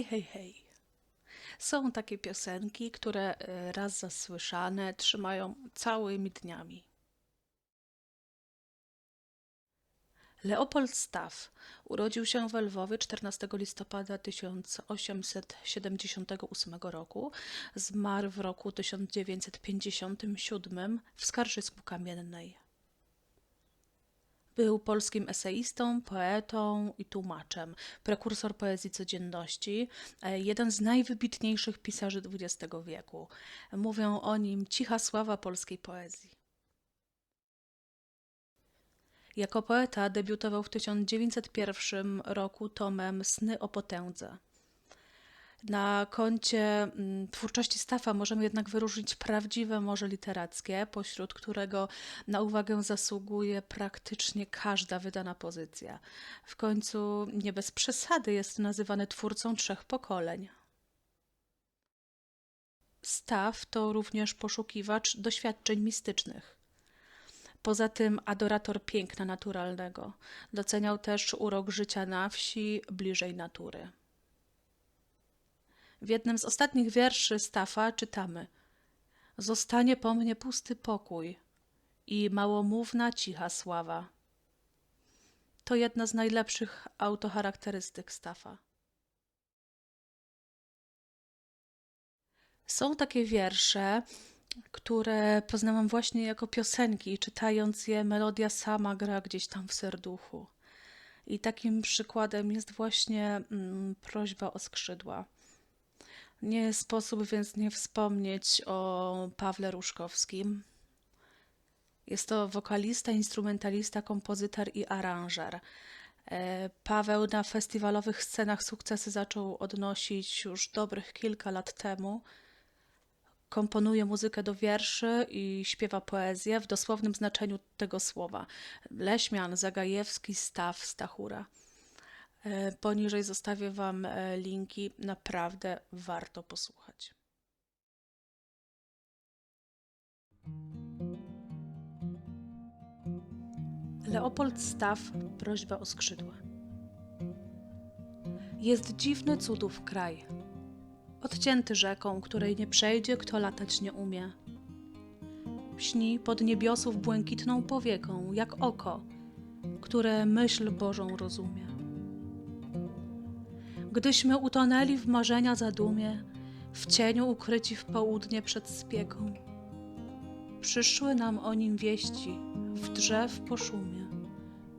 hej, hej. Są takie piosenki, które e, raz zasłyszane trzymają całymi dniami. Leopold Staff urodził się w Lwowie 14 listopada 1878 roku. Zmarł w roku 1957 w Skarżysku Kamiennej. Był polskim eseistą, poetą i tłumaczem, prekursor poezji codzienności, e, jeden z najwybitniejszych pisarzy XX wieku. Mówią o nim cicha sława polskiej poezji. Jako poeta debiutował w 1901 roku tomem Sny o potędze. Na koncie mm, twórczości Staffa możemy jednak wyróżnić prawdziwe morze literackie, pośród którego na uwagę zasługuje praktycznie każda wydana pozycja. W końcu nie bez przesady jest nazywany twórcą trzech pokoleń. Staff to również poszukiwacz doświadczeń mistycznych. Poza tym adorator piękna naturalnego. Doceniał też urok życia na wsi, bliżej natury. W jednym z ostatnich wierszy Staffa czytamy: Zostanie po mnie pusty pokój i małomówna, cicha sława. To jedna z najlepszych autocharakterystyk Staffa. Są takie wiersze, które poznałam właśnie jako piosenki, i czytając je, melodia sama gra gdzieś tam w serduchu. I takim przykładem jest właśnie mm, prośba o skrzydła. Nie sposób więc nie wspomnieć o Pawle Różkowskim. Jest to wokalista, instrumentalista, kompozytor i aranżer. E, Paweł na festiwalowych scenach sukcesy zaczął odnosić już dobrych kilka lat temu. Komponuje muzykę do wierszy i śpiewa poezję w dosłownym znaczeniu tego słowa. Leśmian, Zagajewski, Staw, Stachura. E, Poniżej zostawię Wam e, linki. Naprawdę warto posłuchać. Leopold Staff, prośba o skrzydła. Jest dziwny cudów kraj, odcięty rzeką, której nie przejdzie, kto latać nie umie. Śni pod niebiosów błękitną powieką, jak oko, które myśl Bożą rozumie. Gdyśmy utonęli w marzenia zadumie, w cieniu ukryci w południe przed spieką, przyszły nam o nim wieści w drzew po szumie,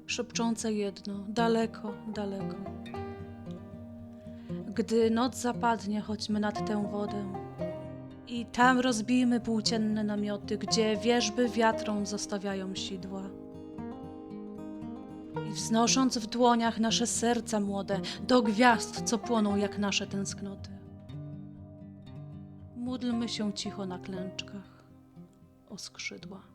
szepczące jedno, daleko, daleko. Gdy noc zapadnie, chodźmy nad tę wodę i tam rozbijmy płócienne namioty, gdzie wierzby wiatrom zostawiają sidła. I wznosząc w dłoniach nasze serca młode do gwiazd, co płoną jak nasze tęsknoty. Módlmy się cicho na klęczkach o skrzydła.